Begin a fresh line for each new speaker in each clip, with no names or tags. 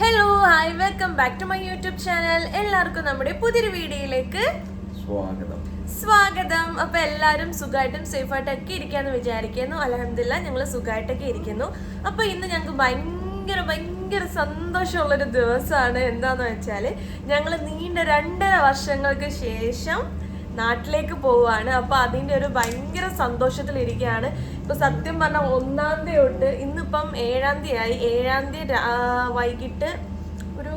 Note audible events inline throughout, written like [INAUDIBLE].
Hello hi welcome back to my YouTube channel എല്ലാവർക്കും നമ്മുടെ പുതിയൊരു വീഡിയോയിലേക്ക്
സ്വാഗതം.
സ്വാഗതം. അപ്പൊ എല്ലാവരും സുഖമായിട്ടും സേഫായിട്ടൊക്കെ ഇരിക്കാന്ന് വിചാരിക്കുന്നു. അലഹമില്ല ഞങ്ങൾ സുഖമായിട്ടൊക്കെ ഇരിക്കുന്നു. അപ്പൊ ഇന്ന് ഞങ്ങൾക്ക് ഭയങ്കര ഭയങ്കര സന്തോഷമുള്ളൊരു ദിവസമാണ് എന്താന്ന് വെച്ചാൽ ഞങ്ങൾ നീണ്ട രണ്ടര വർഷങ്ങൾക്ക് ശേഷം നാട്ടിലേക്ക് പോവുകയാണ്. അപ്പൊ അതിന്റെ ഒരു ഭയങ്കര സന്തോഷത്തിലിരിക്കുകയാണ്. ഇപ്പൊ സത്യം പറഞ്ഞാൽ ഒന്നാം തീയതി തൊട്ട് ഇന്നിപ്പം ഏഴാം തീയതി ആയി. ഏഴാം തീയതി വൈകിട്ട് ഒരു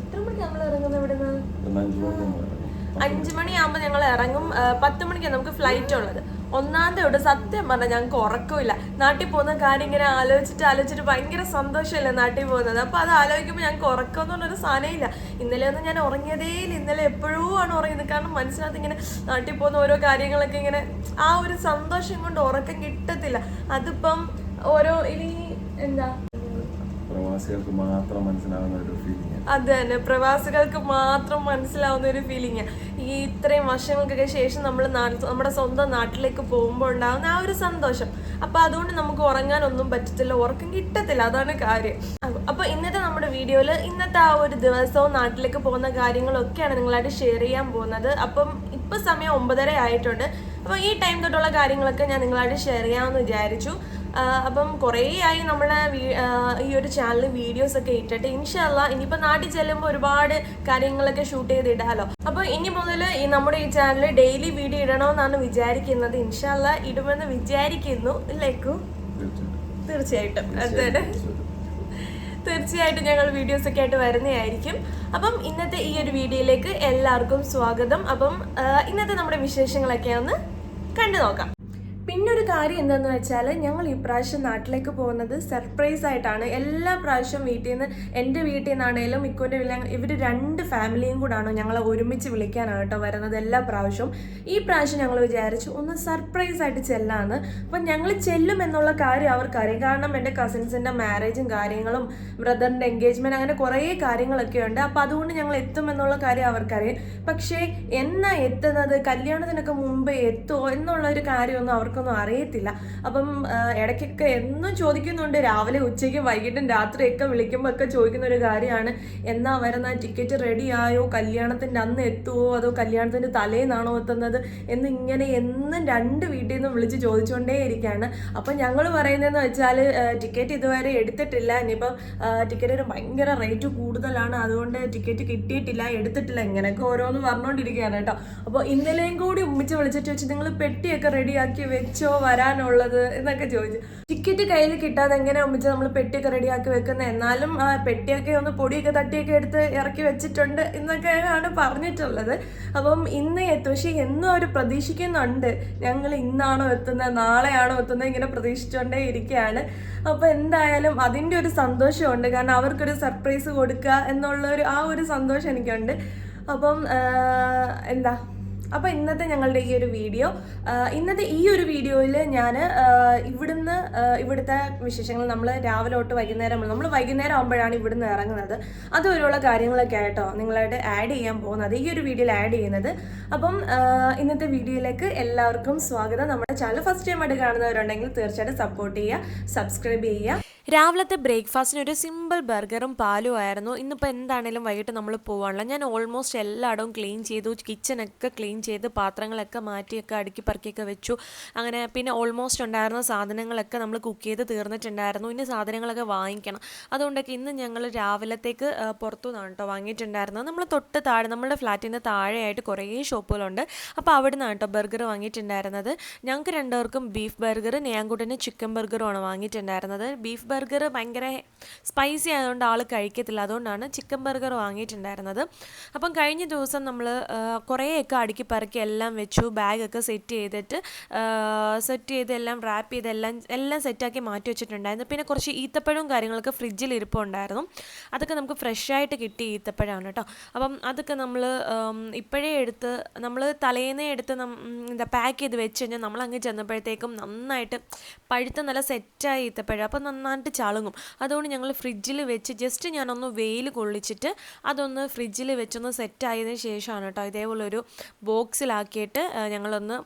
എത്ര മണി നമ്മൾ ഇറങ്ങുന്നത് ഇവിടെ
നിന്ന്. അഞ്ചു
മണിയാകുമ്പോൾ ഞങ്ങൾ ഇറങ്ങും. പത്ത് മണിക്കാണ് നമുക്ക് ഫ്ലൈറ്റ് ഉള്ളത്. ഒന്നാം ഇവിടെ സത്യം പറഞ്ഞാൽ ഞങ്ങൾക്ക് ഉറക്കമില്ല. നാട്ടിൽ പോകുന്ന കാര്യം ഇങ്ങനെ ആലോചിച്ചിട്ട് ആലോചിച്ചിട്ട് ഭയങ്കര സന്തോഷമല്ലേ നാട്ടിൽ പോകുന്നത്? അപ്പോൾ അത് ആലോചിക്കുമ്പോൾ ഞങ്ങൾക്ക് ഉറക്കം എന്ന് പറഞ്ഞൊരു സാധനമില്ല ഇന്നലെ ഒന്നും ഞാൻ ഉറങ്ങിയതേ ഇല്ല. ഇന്നലെ എപ്പോഴും ആണ് ഉറങ്ങിയത്. കാരണം മനസ്സിനകത്ത് ഇങ്ങനെ നാട്ടിൽ പോകുന്ന ഓരോ കാര്യങ്ങളൊക്കെ ഇങ്ങനെ ആ ഒരു സന്തോഷം കൊണ്ട് ഉറക്കം കിട്ടത്തില്ല. അതിപ്പം ഓരോ ഇനി എന്താ?
പ്രവാസികൾക്ക് മാത്രം മനസ്സിലാകുന്ന ഒരു ഫീലിംഗ്
അത് തന്നെ. പ്രവാസികൾക്ക് മാത്രം മനസ്സിലാവുന്ന ഒരു ഫീലിംഗ് ഈ ഇത്രയും വർഷങ്ങൾക്കൊക്കെ ശേഷം നമ്മൾ നമ്മുടെ സ്വന്തം നാട്ടിലേക്ക് പോകുമ്പോൾ ഉണ്ടാകുന്ന ആ ഒരു സന്തോഷം. അപ്പൊ അതുകൊണ്ട് നമുക്ക് ഉറങ്ങാനൊന്നും പറ്റത്തില്ല. ഉറക്കം കിട്ടത്തില്ല. അതാണ് കാര്യം. അപ്പൊ- അപ്പൊ ഇന്നത്തെ നമ്മുടെ വീഡിയോയിൽ ഇന്നത്തെ ആ ഒരു ദിവസവും നാട്ടിലേക്ക് പോകുന്ന കാര്യങ്ങളൊക്കെയാണ് നിങ്ങളായിട്ട് ഷെയർ ചെയ്യാൻ പോകുന്നത്. അപ്പം ഇപ്പൊ സമയം ഒമ്പതര ആയിട്ടുണ്ട്. അപ്പൊ ഈ ടൈം തൊട്ടുള്ള കാര്യങ്ങളൊക്കെ ഞാൻ നിങ്ങളായിട്ട് ഷെയർ ചെയ്യാമെന്ന് വിചാരിച്ചു. അപ്പം കുറേ ആയി നമ്മളെ ഈ ഒരു ചാനലിൽ വീഡിയോസ് ഒക്കെ ഇട്ടിട്ട് ഇൻഷല്ല ഇനിയിപ്പോൾ നാട്ടിൽ ചെല്ലുമ്പോൾ ഒരുപാട് കാര്യങ്ങളൊക്കെ ഷൂട്ട് ചെയ്ത് ഇടാമല്ലോ അപ്പോൾ ഇനി മുതൽ ഈ നമ്മുടെ ഈ ചാനൽ ഡെയിലി വീഡിയോ ഇടണമെന്നാണ് വിചാരിക്കുന്നത്. ഇൻഷല്ല ഇടുമെന്ന് വിചാരിക്കുന്നു. ഇല്ലേക്കു
തീർച്ചയായിട്ടും.
തീർച്ചയായിട്ടും. അതെ. തീർച്ചയായിട്ടും. ഞങ്ങൾ വീഡിയോസ് ഒക്കെ ആയിട്ട് വരുന്നതായിരിക്കും. അപ്പം ഇന്നത്തെ ഈ ഒരു വീഡിയോയിലേക്ക് എല്ലാവർക്കും സ്വാഗതം. അപ്പം ഇന്നത്തെ നമ്മുടെ വിശേഷങ്ങളൊക്കെ ഒന്ന് കണ്ടു നോക്കാം. പിന്നെ ഒരു കാര്യം എന്താണെന്ന് വെച്ചാൽ ഞങ്ങൾ ഈ പ്രാവശ്യം നാട്ടിലേക്ക് പോകുന്നത് സർപ്രൈസ് ആയിട്ടാണ്. എല്ലാ പ്രാവശ്യവും വീട്ടിൽ നിന്ന് എന്റെ വീട്ടിൽ നിന്നാണേലും ഇക്കോന്റെ വീട്ടിൽ ഇവർ രണ്ട് ഫാമിലിയും കൂടാണ് ഞങ്ങളെ ഒരുമിച്ച് വിളിക്കാനാണ് കേട്ടോ വരുന്നത് എല്ലാ പ്രാവശ്യവും. ഈ പ്രാവശ്യം ഞങ്ങൾ വിചാരിച്ചു ഒന്ന് സർപ്രൈസ് ആയിട്ട് ചെല്ലാന്ന്. അപ്പം ഞങ്ങൾ ചെല്ലും എന്നുള്ള കാര്യം അവർക്കറിയാം. കാരണം എന്റെ കസിൻസിന്റെ മാരേജും കാര്യങ്ങളും ബ്രദറിന്റെ എൻഗേജ്മെന്റ് അങ്ങനെ കുറേ കാര്യങ്ങളൊക്കെ ഉണ്ട്. അപ്പം അതുകൊണ്ട് ഞങ്ങൾ എത്തും എന്നുള്ള കാര്യം അവർക്കറിയാം. പക്ഷേ എന്നാ എത്തുന്നത്? കല്യാണത്തിനൊക്കെ മുമ്പ് എത്തുമോ എന്നുള്ള ഒരു കാര്യമൊന്നും അവർക്കൊന്നും അറിയത്തില്ല. അപ്പം ഇടയ്ക്കൊക്കെ എന്നും ചോദിക്കുന്നുണ്ട്. രാവിലെ ഉച്ചയ്ക്കും വൈകിട്ടും രാത്രിയൊക്കെ വിളിക്കുമ്പോൾ ഒക്കെ ചോദിക്കുന്ന ഒരു കാര്യമാണ്. എന്നാ വരുന്ന ടിക്കറ്റ് റെഡി ആയോ? കല്യാണത്തിന്റെ അന്ന് എത്തുമോ അതോ കല്യാണത്തിന്റെ തലേന്നാണോ എത്തുന്നത്? എന്ന് ഇങ്ങനെ എന്നും രണ്ട് വീട്ടിൽ നിന്നും വിളിച്ച് ചോദിച്ചുകൊണ്ടേ ഇരിക്കുകയാണ് അപ്പം ഞങ്ങൾ പറയുന്നതെന്ന് വെച്ചാൽ ടിക്കറ്റ് ഇതുവരെ എടുത്തിട്ടില്ല. ഇനിയിപ്പം ടിക്കറ്റിന് ഭയങ്കര റേറ്റ് കൂടുതലാണ്. അതുകൊണ്ട് ടിക്കറ്റ് കിട്ടിയിട്ടില്ല എടുത്തിട്ടില്ല. ഇങ്ങനെയൊക്കെ ഓരോന്ന് പറഞ്ഞുകൊണ്ടിരിക്കുകയാണ് കേട്ടോ. അപ്പോൾ ഇന്നലെയും കൂടി ഉമ്മിച്ച് വിളിച്ചിട്ട് വെച്ച് നിങ്ങൾ പെട്ടിയൊക്കെ റെഡിയാക്കി വെച്ചോ വരാനുള്ളത് എന്നൊക്കെ ചോദിച്ചു. ടിക്കറ്റ് കയ്യിൽ കിട്ടാതെ എങ്ങനെ ഉമ്മിച്ച് നമ്മൾ പെട്ടിയൊക്കെ റെഡിയാക്കി വെക്കുന്നത് എന്നാലും ആ പെട്ടിയൊക്കെ ഒന്ന് പൊടിയൊക്കെ തട്ടിയൊക്കെ എടുത്ത് ഇറക്കി വെച്ചിട്ടുണ്ട് എന്നൊക്കെയാണ് പറഞ്ഞിട്ടുള്ളത്. അപ്പം ഇന്ന് എത്തും പക്ഷേ എന്നും അവർ പ്രതീക്ഷിക്കുന്നുണ്ട്. ഞങ്ങൾ ഇന്നാണോ എത്തുന്നത് നാളെയാണോ എത്തുന്നത് ഇങ്ങനെ പ്രതീക്ഷിച്ചുകൊണ്ടേ ഇരിക്കുകയാണ് അപ്പോൾ എന്തായാലും അതിന്റെ ഒരു സന്തോഷമുണ്ട്. കാരണം അവർക്കൊരു സർപ്രൈസ് കൊടുക്കുക എന്നുള്ള ഒരു ആ ഒരു സന്തോഷം എനിക്കുണ്ട്. അപ്പം എന്താ? അപ്പോൾ ഇന്നത്തെ ഞങ്ങളുടെ ഈ ഒരു വീഡിയോ ഇന്നത്തെ ഈ ഒരു വീഡിയോയിൽ ഞാൻ ഇവിടുന്ന് ഇവിടുത്തെ വിശേഷങ്ങൾ നമ്മൾ രാവിലെ തൊട്ട് വൈകുന്നേരം നമ്മൾ വൈകുന്നേരം ആകുമ്പോഴാണ് ഇവിടുന്ന് ഇറങ്ങുന്നത്. അതുവരെയുള്ള കാര്യങ്ങളൊക്കെ ആയിട്ടോ നിങ്ങളായിട്ട് ആഡ് ചെയ്യാൻ പോകുന്നത്. ഈ ഒരു വീഡിയോയിൽ ആഡ് ചെയ്യുന്നത്. അപ്പം ഇന്നത്തെ വീഡിയോയിലേക്ക് എല്ലാവർക്കും സ്വാഗതം. നമ്മുടെ ചാനൽ ഫസ്റ്റ് ടൈം ആയിട്ട് കാണുന്നവരുണ്ടെങ്കിൽ തീർച്ചയായിട്ടും സപ്പോർട്ട് ചെയ്യുക സബ്സ്ക്രൈബ് ചെയ്യുക. രാവിലത്തെ ബ്രേക്ക്ഫാസ്റ്റിന് ഒരു സിമ്പിൾ ബർഗറും പാലും ആയിരുന്നു. ഇന്നിപ്പോൾ എന്താണേലും വൈകിട്ട് നമ്മൾ പോകാനുള്ള ഞാൻ ഓൾമോസ്റ്റ് എല്ലായിടവും ക്ലീൻ ചെയ്തു. കിച്ചനൊക്കെ ക്ലീൻ ചെയ്ത് പാത്രങ്ങളൊക്കെ മാറ്റിയൊക്കെ അടുക്കി പറക്കിയൊക്കെ വെച്ചു. അങ്ങനെ പിന്നെ ഓൾമോസ്റ്റ് ഉണ്ടായിരുന്ന സാധനങ്ങളൊക്കെ നമ്മൾ കുക്ക് ചെയ്ത് തീർന്നിട്ടുണ്ടായിരുന്നു. ഇനി സാധനങ്ങളൊക്കെ വാങ്ങിക്കണം. അതുകൊണ്ടൊക്കെ ഇന്ന് ഞങ്ങൾ രാവിലത്തേക്ക് പുറത്തു നിന്നാണ് കേട്ടോ വാങ്ങിയിട്ടുണ്ടായിരുന്നത്. നമ്മൾ തൊട്ട് താഴെ നമ്മുടെ ഫ്ലാറ്റിന്റെ താഴെയായിട്ട് കുറേ ഷോപ്പുകളുണ്ട്. അപ്പോൾ അവിടെ നിന്നാണ് കേട്ടോ ബർഗർ വാങ്ങിയിട്ടുണ്ടായിരുന്നത്. ഞങ്ങൾക്ക് രണ്ടുപേർക്കും ബീഫ് ബർഗർ നേയാങ്കുട്ടിന് ചിക്കൻ ബർഗറുമാണ് വാങ്ങിയിട്ടുണ്ടായിരുന്നത്. ബീഫ് ബർഗർ ഭയങ്കര സ്പൈസി ആയതുകൊണ്ട് ആൾ കഴിക്കത്തില്ല. അതുകൊണ്ടാണ് ചിക്കൻ ബർഗർ വാങ്ങിയിട്ടുണ്ടായിരുന്നത്. അപ്പം കഴിഞ്ഞ ദിവസം നമ്മൾ കുറേയൊക്കെ അടുക്കി പറക്കി എല്ലാം വെച്ചു ബാഗൊക്കെ സെറ്റ് ചെയ്തിട്ട് സെറ്റ് ചെയ്ത് എല്ലാം റാപ്പ് ചെയ്ത് എല്ലാം എല്ലാം സെറ്റാക്കി മാറ്റി വെച്ചിട്ടുണ്ടായിരുന്നു. പിന്നെ കുറച്ച് ഈത്തപ്പഴവും കാര്യങ്ങളൊക്കെ ഫ്രിഡ്ജിൽ ഇരിപ്പുണ്ടായിരുന്നു. അതൊക്കെ നമുക്ക് ഫ്രഷ് ആയിട്ട് കിട്ടിയ ഈത്തപ്പഴമാണ് കേട്ടോ അപ്പം അതൊക്കെ നമ്മൾ ഇപ്പോഴേ എടുത്ത് നമ്മൾ തലേന്നേ എടുത്ത് എന്താ പാക്ക് ചെയ്ത് വെച്ച് കഴിഞ്ഞാൽ നമ്മൾ അങ്ങ് ചെന്നപ്പോഴത്തേക്കും നന്നായിട്ട് പഴുത്ത നല്ല സെറ്റായി ഈത്തപ്പഴം. അപ്പം നന്നായിട്ട്
ചളുങ്ങും. അതുകൊണ്ട് ഞങ്ങൾ ഫ്രിഡ്ജിൽ വെച്ച് ജസ്റ്റ് ഞാനൊന്ന് വെയിൽ കൊള്ളിച്ചിട്ട് അതൊന്ന് ഫ്രിഡ്ജിൽ വെച്ചൊന്ന് സെറ്റായതിനു ശേഷമാണ് കേട്ടോ ഇതേപോലെ ഒരു ബോക്സിലാക്കിയിട്ട് ഞങ്ങളൊന്ന്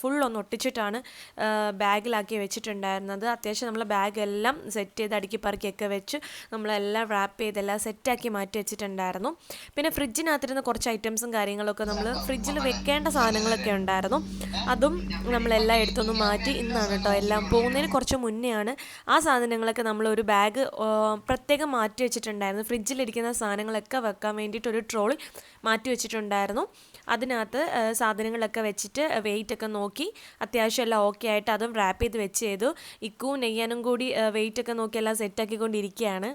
ഫുൾ ഒന്ന് ഒട്ടിച്ചിട്ടാണ് ബാഗിലാക്കി വെച്ചിട്ടുണ്ടായിരുന്നത്. അത്യാവശ്യം നമ്മൾ ബാഗെല്ലാം സെറ്റ് ചെയ്ത് അടുക്കി പറക്കിയൊക്കെ വെച്ച് നമ്മളെല്ലാം റാപ്പ് ചെയ്തെല്ലാം സെറ്റാക്കി മാറ്റി വെച്ചിട്ടുണ്ടായിരുന്നു. പിന്നെ ഫ്രിഡ്ജിനകത്തിരുന്ന് കുറച്ച് ഐറ്റംസും കാര്യങ്ങളൊക്കെ നമ്മൾ ഫ്രിഡ്ജിൽ വെക്കേണ്ട സാധനങ്ങളൊക്കെ ഉണ്ടായിരുന്നു. അതും നമ്മളെല്ലാം എടുത്തൊന്ന് മാറ്റി ഇന്നാണ് കേട്ടോ എല്ലാം പോകുന്നതിന് കുറച്ച് മുന്നെയാണ് ആ സാധനങ്ങളൊക്കെ നമ്മൾ ഒരു ബാഗ് പ്രത്യേകം മാറ്റി വെച്ചിട്ടുണ്ടായിരുന്നു. ഫ്രിഡ്ജിലിരിക്കുന്ന സാധനങ്ങളൊക്കെ വെക്കാൻ വേണ്ടിയിട്ട് ഒരു ട്രോളി മാറ്റി വെച്ചിട്ടുണ്ടായിരുന്നു. അതിനകത്ത് ആ, സാധനങ്ങളൊക്കെ വെച്ചിട്ട് വെയിറ്റ് ഒക്കെ നോക്കി അത്യാവശ്യം എല്ലാം ഓക്കെ ആയിട്ട് അതും റാപ്പ് ചെയ്ത് വെച്ച് ചെയ്തു. ഇക്കും നെയ്യാനും കൂടി വെയിറ്റ് ഒക്കെ നോക്കി എല്ലാം സെറ്റാക്കിക്കൊണ്ടിരിക്കുകയാണ്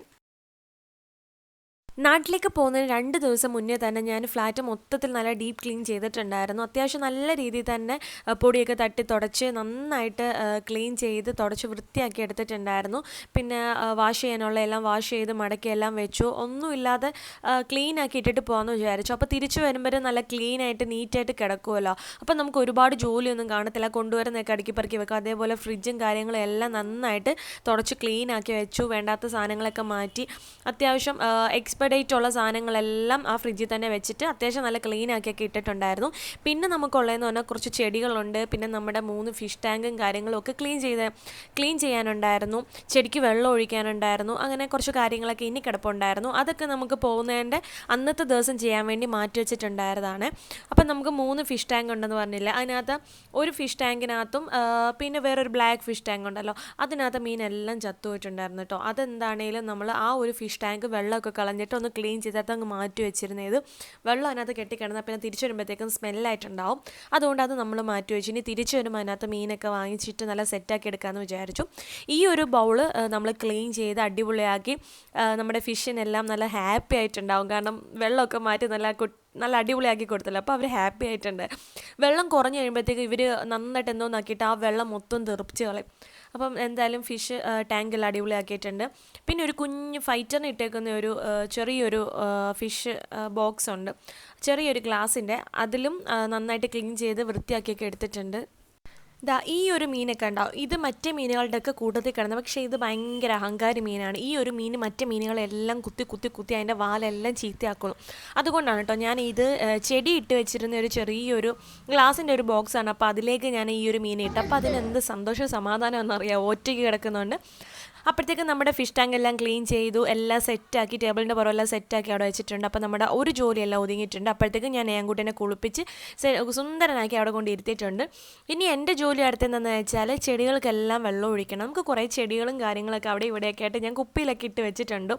നാട്ടിലേക്ക് പോകുന്നതിന് രണ്ട് ദിവസം മുന്നേ തന്നെ ഞാൻ ഫ്ലാറ്റ് മൊത്തത്തിൽ നല്ല ഡീപ്പ് ക്ലീൻ ചെയ്തിട്ടുണ്ടായിരുന്നു. അത്യാവശ്യം നല്ല രീതിയിൽ തന്നെ പൊടിയൊക്കെ തട്ടി തുടച്ച് നന്നായിട്ട് ക്ലീൻ ചെയ്ത് തുടച്ച് വൃത്തിയാക്കി എടുത്തിട്ടുണ്ടായിരുന്നു. പിന്നെ വാഷ് ചെയ്യാനുള്ള എല്ലാം വാഷ് ചെയ്ത് മടക്കി എല്ലാം വെച്ചു. ഒന്നുമില്ലാതെ ക്ലീൻ ആക്കി ഇട്ടിട്ട് പോകാമെന്ന് വിചാരിച്ചു. അപ്പോൾ തിരിച്ചു വരുമ്പോൾ നല്ല ക്ലീൻ ആയിട്ട് നീറ്റായിട്ട് കിടക്കുമല്ലോ അപ്പോൾ നമുക്ക് ഒരുപാട് ജോലിയൊന്നും കാണത്തില്ല. കൊണ്ടുവരുന്നതൊക്കെ അടുക്കി പറക്കി വെക്കും. അതേപോലെ ഫ്രിഡ്ജും കാര്യങ്ങളും എല്ലാം നന്നായിട്ട് തുടച്ച് ക്ലീൻ ആക്കി വെച്ചു. വേണ്ടാത്ത സാധനങ്ങളൊക്കെ മാറ്റി. അത്യാവശ്യം എക്സ്പയർ ഡേറ്റ് ഉള്ള സാധനങ്ങളെല്ലാം ആ ഫ്രിഡ്ജിൽ തന്നെ വെച്ചിട്ട് അത്യാവശ്യം നല്ല ക്ലീൻ ആക്കിയൊക്കെ ഇട്ടിട്ടുണ്ടായിരുന്നു. പിന്നെ നമുക്കുള്ളതെന്ന് പറഞ്ഞാൽ കുറച്ച് ചെടികളുണ്ട്. പിന്നെ നമ്മുടെ മൂന്ന് ഫിഷ് ടാങ്കും കാര്യങ്ങളും ഒക്കെ ക്ലീൻ ചെയ്ത് ക്ലീൻ ചെയ്യാനുണ്ടായിരുന്നു. ചെടിക്ക് വെള്ളം ഒഴിക്കാനുണ്ടായിരുന്നു. അങ്ങനെ കുറച്ച് കാര്യങ്ങളൊക്കെ ഇനി കിടപ്പുണ്ടായിരുന്നു. അതൊക്കെ നമുക്ക് പോകുന്നതിന്റെ അന്നത്തെ ദിവസം ചെയ്യാൻ വേണ്ടി മാറ്റി വെച്ചിട്ടുണ്ടായിരുന്നതാണ്. അപ്പം നമുക്ക് മൂന്ന് ഫിഷ് ടാങ്ക് ഉണ്ടെന്ന് പറഞ്ഞില്ല? അതിനകത്ത് ഒരു ഫിഷ് ടാങ്കിനകത്തും പിന്നെ വേറൊരു ബ്ലാക്ക് ഫിഷ് ടാങ്ക് ഉണ്ടല്ലോ. അതിനകത്ത് മീനെല്ലാം ചത്തുപോയിട്ടുണ്ടായിരുന്നു കേട്ടോ. അതെന്താണേലും നമ്മൾ ആ ഒരു ഫിഷ് ടാങ്ക് വെള്ളമൊക്കെ കളഞ്ഞിട്ട് ഒന്ന് ക്ലീൻ ചെയ്തിട്ട് അങ്ങ് മാറ്റി വെച്ചിരുന്നത്. വെള്ളം അതിനകത്ത് കെട്ടിക്കിടന്നാൽ പിന്നെ തിരിച്ചു വരുമ്പോഴത്തേക്കും സ്മെല്ലായിട്ടുണ്ടാവും. അതുകൊണ്ട് അത് നമ്മൾ മാറ്റി വെച്ചു. ഇനി തിരിച്ചു വരുമ്പോൾ അതിനകത്ത് മീനൊക്കെ വാങ്ങിച്ചിട്ട് നല്ല സെറ്റാക്കി എടുക്കാമെന്ന് വിചാരിച്ചു. ഈ ഒരു ബൗൾ നമ്മൾ ക്ലീൻ ചെയ്ത് അടിപൊളിയാക്കി നമ്മുടെ ഫിഷിനെല്ലാം നല്ല ഹാപ്പി ആയിട്ടുണ്ടാവും. കാരണം വെള്ളമൊക്കെ മാറ്റി നല്ല കു നല്ല അടിപൊളിയാക്കി കൊടുത്തല്ലോ. അപ്പോൾ അവർ ഹാപ്പി ആയിട്ടുണ്ട്. വെള്ളം കുറഞ്ഞു കഴിയുമ്പോഴത്തേക്ക് ഇവർ നന്നായിട്ട് എന്തോ നോക്കിയിട്ട് ആ വെള്ളം മൊത്തം തെറിപ്പിച്ച് കളയും. അപ്പം എന്തായാലും ഫിഷ് ടാങ്കിൽ അടിപൊളിയാക്കിയിട്ടുണ്ട്. പിന്നെ ഒരു കുഞ്ഞ് ഫൈറ്ററിന് ഇട്ടേക്കുന്ന ഒരു ചെറിയൊരു ഫിഷ് ബോക്സ് ഉണ്ട്. ചെറിയൊരു ഗ്ലാസിന്റെ അതിലും നന്നായിട്ട് ക്ലീൻ ചെയ്ത് വൃത്തിയാക്കിയൊക്കെ എടുത്തിട്ടുണ്ട്. ദാ ഈ ഒരു മീനൊക്കെ ഉണ്ടാവും ഇത് മറ്റേ മീനുകളുടെ ഒക്കെ കൂട്ടത്തിൽ കിടന്നത് പക്ഷേ ഇത് ഭയങ്കര അഹങ്കാരി മീനാണ്. ഈ ഒരു മീൻ മറ്റേ മീനുകളെല്ലാം കുത്തി കുത്തി കുത്തി അതിന്റെ വാലെല്ലാം ചീത്തയാക്കുന്നു അതുകൊണ്ടാണ് കേട്ടോ ഞാൻ ഇത് ചെടി ഇട്ട് വെച്ചിരുന്ന ഒരു ചെറിയൊരു ഗ്ലാസിന്റെ ഒരു ബോക്സാണ്. അപ്പോൾ അതിലേക്ക് ഞാൻ ഈ ഒരു മീനെ ഇട്ട്. അപ്പോൾ അതിന് എന്ത് സന്തോഷം സമാധാനം എന്നറിയാം. ഒറ്റയ്ക്ക് കിടക്കുന്നുണ്ട് അപ്പോഴത്തേക്കും നമ്മുടെ ഫിഷ് ടാങ്ക് എല്ലാം ക്ലീൻ ചെയ്തു എല്ലാം സെറ്റാക്കി ടേബിളിന്റെ പുറമെല്ലാം സെറ്റാക്കി അവിടെ വെച്ചിട്ടുണ്ട്. അപ്പോൾ നമ്മുടെ ഒരു ജോലിയെല്ലാം ഒതുങ്ങിയിട്ടുണ്ട്. അപ്പോഴത്തേക്കും ഞാൻ ഏങ്കുട്ടിനെ കുളിപ്പിച്ച് സുന്ദരനാക്കി അവിടെ കൊണ്ട് ഇരുത്തിയിട്ടുണ്ട്. ഇനി എന്റെ ജോലി അടുത്തെന്താണെന്ന് വെച്ചാൽ ചെടികൾക്കെല്ലാം വെള്ളം ഒഴിക്കണം. നമുക്ക് കുറേ ചെടികളും കാര്യങ്ങളൊക്കെ അവിടെ ഇവിടെയൊക്കെ ആയിട്ട് ഞാൻ കുപ്പിയിലൊക്കെ ഇട്ട് വെച്ചിട്ടുണ്ട്.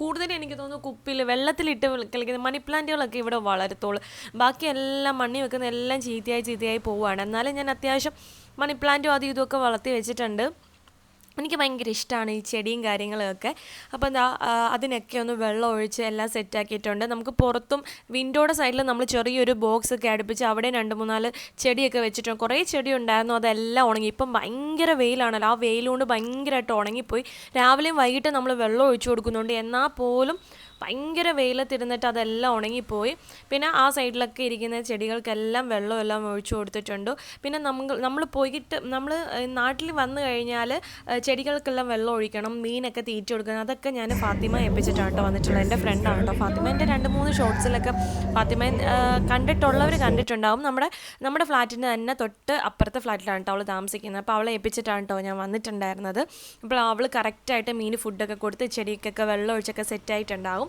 കൂടുതലും എനിക്ക് തോന്നുന്നു കുപ്പിയിൽ വെള്ളത്തിലിട്ട് കളിക്കുന്ന മണി പ്ലാന്റുകളൊക്കെ ഇവിടെ വളരത്തുള്ളൂ. ബാക്കി എല്ലാം മണ്ണി വെക്കുന്ന എല്ലാം ചീത്തയായി ചീത്തയായി പോവുകയാണ്. എന്നാലും ഞാൻ അത്യാവശ്യം മണി പ്ലാന്റും അതും ഇതുമൊക്കെ വളർത്തി വെച്ചിട്ടുണ്ട്. എനിക്ക് ഭയങ്കര ഇഷ്ടമാണ് ഈ ചെടിയും കാര്യങ്ങളൊക്കെ. അപ്പോൾ എന്താ അതിനൊക്കെ ഒന്ന് വെള്ളം ഒഴിച്ച് എല്ലാം സെറ്റാക്കിയിട്ടുണ്ട് നമുക്ക് പുറത്തും വിൻഡോയുടെ സൈഡിൽ നമ്മൾ ചെറിയൊരു ബോക്സ് ഒക്കെ അടുപ്പിച്ച് അവിടെ രണ്ട് മൂന്നാൽ ചെടിയൊക്കെ വെച്ചിട്ടുണ്ട്. കുറേ ചെടി ഉണ്ടായിരുന്നു അതെല്ലാം ഉണങ്ങി. ഇപ്പം ഭയങ്കര വെയിലാണല്ലോ. ആ വെയിലുകൊണ്ട് ഭയങ്കരമായിട്ട് ഉണങ്ങിപ്പോയി. രാവിലെയും വൈകിട്ട് നമ്മൾ വെള്ളം ഒഴിച്ചു കൊടുക്കുന്നുണ്ട്. എന്നാൽ പോലും ഭയങ്കര വെയിലത്തിരുന്നിട്ട് അതെല്ലാം ഉണങ്ങിപ്പോയി. പിന്നെ ആ സൈഡിലൊക്കെ ഇരിക്കുന്ന ചെടികൾക്കെല്ലാം വെള്ളമെല്ലാം ഒഴിച്ചു കൊടുത്തിട്ടുണ്ട്. പിന്നെ നമ്മൾ നമ്മൾ പോയിട്ട് നമ്മൾ നാട്ടിൽ വന്നു കഴിഞ്ഞാൽ ചെടികൾക്കെല്ലാം വെള്ളം ഒഴിക്കണം മീനൊക്കെ തീറ്റ കൊടുക്കണം അതൊക്കെ ഞാൻ ഫാത്തിമ ഏൽപ്പിച്ചിട്ടാണ് കേട്ടോ വന്നിട്ടുള്ളത്. എന്റെ ഫ്രണ്ടാണ് കേട്ടോ ഫാത്തിമ. എന്റെ രണ്ട് മൂന്ന് ഷോർട്സിലൊക്കെ ഫാത്തിമ കണ്ടിട്ടുള്ളവർ കണ്ടിട്ടുണ്ടാവും. നമ്മുടെ നമ്മുടെ ഫ്ലാറ്റിന്റെ തന്നെ തൊട്ട് അപ്പുറത്തെ ഫ്ലാറ്റിലാണ് കേട്ടോ അവൾ താമസിക്കുന്നത്. അപ്പോൾ അവളെ ഏൽപ്പിച്ചിട്ടാണ് കേട്ടോ ഞാൻ വന്നിട്ടുണ്ടായിരുന്നത്. അപ്പോൾ അവൾ കറക്റ്റായിട്ട് മീൻ ഫുഡൊക്കെ കൊടുത്ത് ചെടിക്കൊക്കെ വെള്ളം ഒഴിച്ചൊക്കെ സെറ്റായിട്ടുണ്ടാവും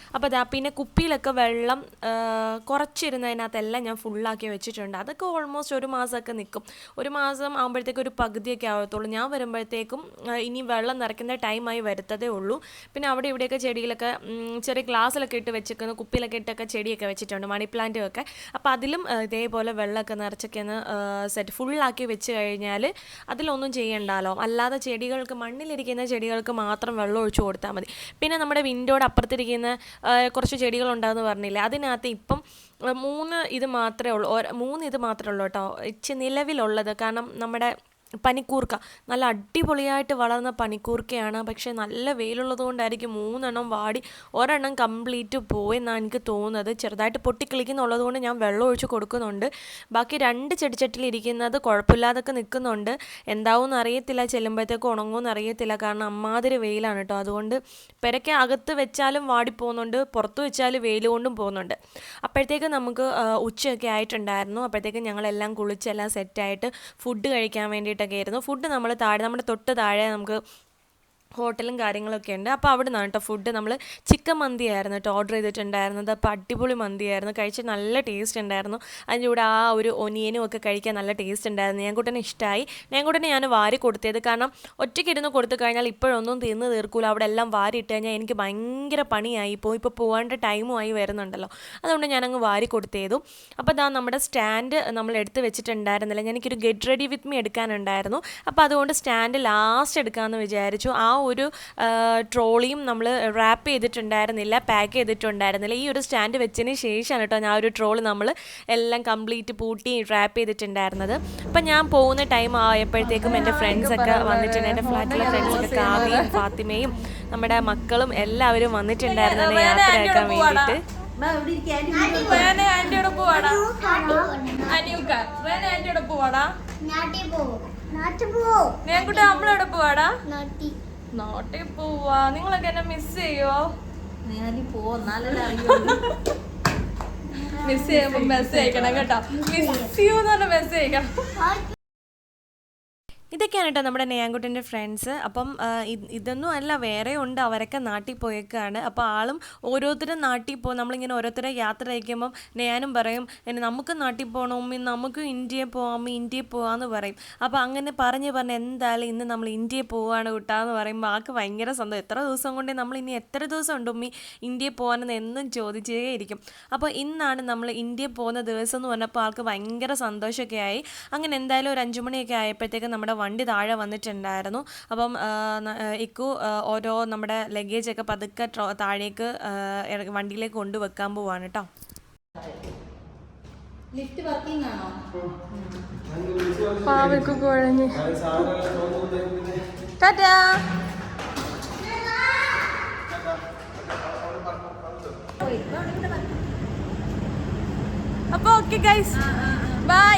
അപ്പോൾ അതാ പിന്നെ കുപ്പിയിലൊക്കെ വെള്ളം കുറച്ചിരുന്നതിനകത്തെല്ലാം ഞാൻ ഫുള്ളാക്കി വെച്ചിട്ടുണ്ട്. അതൊക്കെ ഓൾമോസ്റ്റ് ഒരു മാസമൊക്കെ നിൽക്കും ഒരു മാസം ആകുമ്പോഴത്തേക്കും ഒരു പകുതിയൊക്കെ ആവത്തുള്ളൂ. ഞാൻ വരുമ്പോഴത്തേക്കും ഇനി വെള്ളം നിറയ്ക്കുന്ന ടൈമായി വരുത്തതേ ഉള്ളൂ. പിന്നെ അവിടെ ഇവിടെയൊക്കെ ചെടിയിലൊക്കെ ചെറിയ ഗ്ലാസ്സിലൊക്കെ ഇട്ട് വെച്ചിരിക്കുന്ന. കുപ്പിയിലൊക്കെ ഇട്ടൊക്കെ ചെടിയൊക്കെ വെച്ചിട്ടുണ്ട് മണി പ്ലാന്റും ഒക്കെ അപ്പോൾ അതിലും ഇതേപോലെ വെള്ളമൊക്കെ നിറച്ചൊക്കെ ഒന്ന് സെറ്റ് ഫുള്ളാക്കി വെച്ച് കഴിഞ്ഞാൽ അതിലൊന്നും ചെയ്യണ്ടല്ലോ അല്ലാതെ ചെടികൾക്ക് മണ്ണിലിരിക്കുന്ന ചെടികൾക്ക് മാത്രം വെള്ളം ഒഴിച്ചു കൊടുത്താൽ മതി. പിന്നെ നമ്മുടെ വിൻഡോയുടെ അപ്പുറത്തിരിക്കുന്ന കുറച്ച് ചെടികളുണ്ടാകുമെന്ന് പറഞ്ഞില്ലേ? അതിനകത്ത് ഇപ്പം മൂന്ന് ഇത് മാത്രമേ ഉള്ളൂ. മൂന്ന് ഇത് മാത്രമേ ഉള്ളൂ കേട്ടോ. ഇച്ച് നിലവിലുള്ളത്. കാരണം നമ്മുടെ പനിക്കൂർക്ക. നല്ല അടിപൊളിയായിട്ട് വളർന്ന പനിക്കൂർക്കയാണ്. പക്ഷേ നല്ല വെയിലുള്ളത് കൊണ്ടായിരിക്കും മൂന്നെണ്ണം വാടി ഒരെണ്ണം കംപ്ലീറ്റ് പോയെന്നാണ് എനിക്ക് തോന്നുന്നത്. ചെറുതായിട്ട് പൊട്ടിക്കിളിക്കുന്നുള്ളത് കൊണ്ട് ഞാൻ വെള്ളം ഒഴിച്ച് കൊടുക്കുന്നുണ്ട്. ബാക്കി രണ്ട് ചെടിച്ചട്ടിൽ ഇരിക്കുന്നത് കുഴപ്പമില്ലാതൊക്കെ നിൽക്കുന്നുണ്ട്. എന്താവും അറിയത്തില്ല. ചെല്ലുമ്പോഴത്തേക്ക് ഉണങ്ങുമെന്ന് അറിയത്തില്ല. കാരണം അമ്മാതിരി വെയിലാണ് കേട്ടോ. അതുകൊണ്ട് പെരയ്ക്ക് അകത്ത് വെച്ചാലും വാടിപ്പോകുന്നുണ്ട് പുറത്ത് വെച്ചാൽ വെയിൽ കൊണ്ടും പോകുന്നുണ്ട്. അപ്പോഴത്തേക്ക് നമുക്ക് ഉച്ചയൊക്കെ ആയിട്ടുണ്ടായിരുന്നു. അപ്പോഴത്തേക്ക് ഞങ്ങളെല്ലാം കുളിച്ചെല്ലാം സെറ്റായിട്ട് ഫുഡ് കഴിക്കാൻ വേണ്ടിയിട്ടൊക്കെ ആയിരുന്നു. ഫുഡ് നമ്മൾ താഴെ നമ്മുടെ തൊട്ട് താഴെ നമുക്ക് ഹോട്ടലും കാര്യങ്ങളൊക്കെ ഉണ്ട്. അപ്പോൾ അവിടെ നിന്നാണ് കേട്ടോ ഫുഡ് നമ്മൾ ചിക്കൻ മന്തി ആയിരുന്നു കേട്ടോ ഓർഡർ ചെയ്തിട്ടുണ്ടായിരുന്നത്. അപ്പോൾ അടിപൊളി മന്തിയായിരുന്നു കഴിച്ച് നല്ല ടേസ്റ്റ് ഉണ്ടായിരുന്നു. അതിന്റെ കൂടെ ആ ഒരു ഒനിയനും ഒക്കെ കഴിക്കാൻ നല്ല ടേസ്റ്റ് ഉണ്ടായിരുന്നു. ഞാൻ കൂട്ടനെ ഇഷ്ടമായി ഞാൻ കൂട്ടനെ ഞാൻ വാരി കൊടുത്തത് കാരണം ഒറ്റയ്ക്ക് ഇരുന്ന് കൊടുത്തു കഴിഞ്ഞാൽ ഇപ്പോഴൊന്നും തിന്ന് തീർക്കൂല. അവിടെ എല്ലാം വാരി ഇട്ട് കഴിഞ്ഞാൽ എനിക്ക് ഭയങ്കര പണിയായി ഇപ്പോൾ ഇപ്പോൾ പോകേണ്ട ടൈമും ആയി വരുന്നുണ്ടല്ലോ. അതുകൊണ്ട് ഞാനങ്ങ് വാരി കൊടുത്തേതു. അപ്പോൾ ഇതാ നമ്മുടെ സ്റ്റാൻഡ് നമ്മൾ എടുത്ത് വെച്ചിട്ടുണ്ടായിരുന്നില്ല. എനിക്കൊരു ഗെറ്റ് റെഡി വിത്ത് മീ എടുക്കാനുണ്ടായിരുന്നു. അപ്പോൾ അതുകൊണ്ട് സ്റ്റാൻഡ് ലാസ്റ്റ് എടുക്കാമെന്ന് വിചാരിച്ചു. ആ ഒരു ട്രോളിയും നമ്മൾ റാപ്പ് ചെയ്തിട്ടുണ്ടായിരുന്നില്ല പാക്ക് ചെയ്തിട്ടുണ്ടായിരുന്നില്ല. ഈ ഒരു സ്റ്റാൻഡ് വെച്ചതിന് ശേഷമാണ് കേട്ടോ ഞാൻ ഒരു ട്രോൾ നമ്മൾ എല്ലാം കംപ്ലീറ്റ് പൂട്ടി റാപ്പ് ചെയ്തിട്ടുണ്ടായിരുന്നത്. അപ്പം ഞാൻ പോകുന്ന ടൈം ആയപ്പോഴത്തേക്കും എന്റെ ഫ്രണ്ട്സൊക്കെ വന്നിട്ടുണ്ട്. എന്റെ ഫ്ലാറ്റിലെ ഫ്രണ്ട്സൊക്കെ കാവ്യയും ഫാത്തിമയും നമ്മുടെ മക്കളും എല്ലാവരും വന്നിട്ടുണ്ടായിരുന്നു യാത്രയാക്കാൻ വേണ്ടിയിട്ട്.
ഞാൻ ആന്റിയോടെ പോവാടാ. അനിയുക്ക വേനെ ആന്റിയോടെ പോവാടാ.
നാട്ടിൽ പോവും. നാട്ടിൽ പോവും.
നേക്കുട്ടി നമ്മളെവിടെ പോവാടാ.
നാട്ടിൽ.
നാട്ടിൽ പോവാ. നിങ്ങളൊക്കെ എന്നെ മിസ് ചെയ്യോ? മിസ് [LAUGHS] ചെയ്യുമ്പോ മെസ്സേജ് അയക്കണം കേട്ടോ. മിസ് ചെയ്യൂ എന്ന് പറഞ്ഞ മെസ്സേജ് അയക്കണം.
ഇതൊക്കെയാണ് കേട്ടോ നമ്മുടെ നെയ്യാൻകുട്ടന്റെ ഫ്രണ്ട്സ് അപ്പം ഇതൊന്നും അല്ല വേറെ ഉണ്ട്. അവരൊക്കെ നാട്ടിൽ പോയേക്കാണ്. അപ്പോൾ ആളും ഓരോരുത്തരും നാട്ടിൽ പോകും. നമ്മളിങ്ങനെ ഓരോരുത്തരെ യാത്ര അയക്കുമ്പം നെയ്യാനും പറയും "എന്നെ നമുക്ക് നാട്ടിൽ പോകണം ഉമ്മി നമുക്ക് ഇന്ത്യയിൽ പോകാം ഇന്ത്യയിൽ പോകാമെന്ന് പറയും. അപ്പോൾ അങ്ങനെ പറഞ്ഞ് പറഞ്ഞ് എന്തായാലും ഇന്ന് നമ്മൾ ഇന്ത്യയിൽ പോവുകയാണ് കിട്ടാമെന്ന് പറയുമ്പോൾ ആൾക്ക് ഭയങ്കര സന്തോഷം. എത്ര ദിവസം കൊണ്ട് നമ്മൾ ഇനി എത്ര ദിവസം ഉണ്ട് ഉമ്മി ഇന്ത്യയിൽ പോകാനെന്ന് എന്നും ചോദിച്ചേ ഇരിക്കും അപ്പോൾ ഇന്നാണ് നമ്മൾ ഇന്ത്യയിൽ പോകുന്ന ദിവസം എന്ന് പറഞ്ഞപ്പോൾ ആൾക്ക് ഭയങ്കര സന്തോഷമൊക്കെ ആയി. അങ്ങനെ എന്തായാലും ഒരു അഞ്ചു മണിയൊക്കെ ആയപ്പോഴത്തേക്ക് നമ്മുടെ വണ്ടി താഴെ വന്നിട്ടുണ്ടായിരുന്നു. അപ്പം ഇക്കു ഓരോ നമ്മുടെ ലഗേജൊക്കെ പതുക്കെ താഴേക്ക് വണ്ടിയിലേക്ക് കൊണ്ടുവെക്കാൻ പോവാണ് കേട്ടോ
പാവയ്ക്ക് കുഴഞ്ഞ്. ടാറ്റാ. അപ്പൊ ഓക്കെ ഗൈസ് ബൈ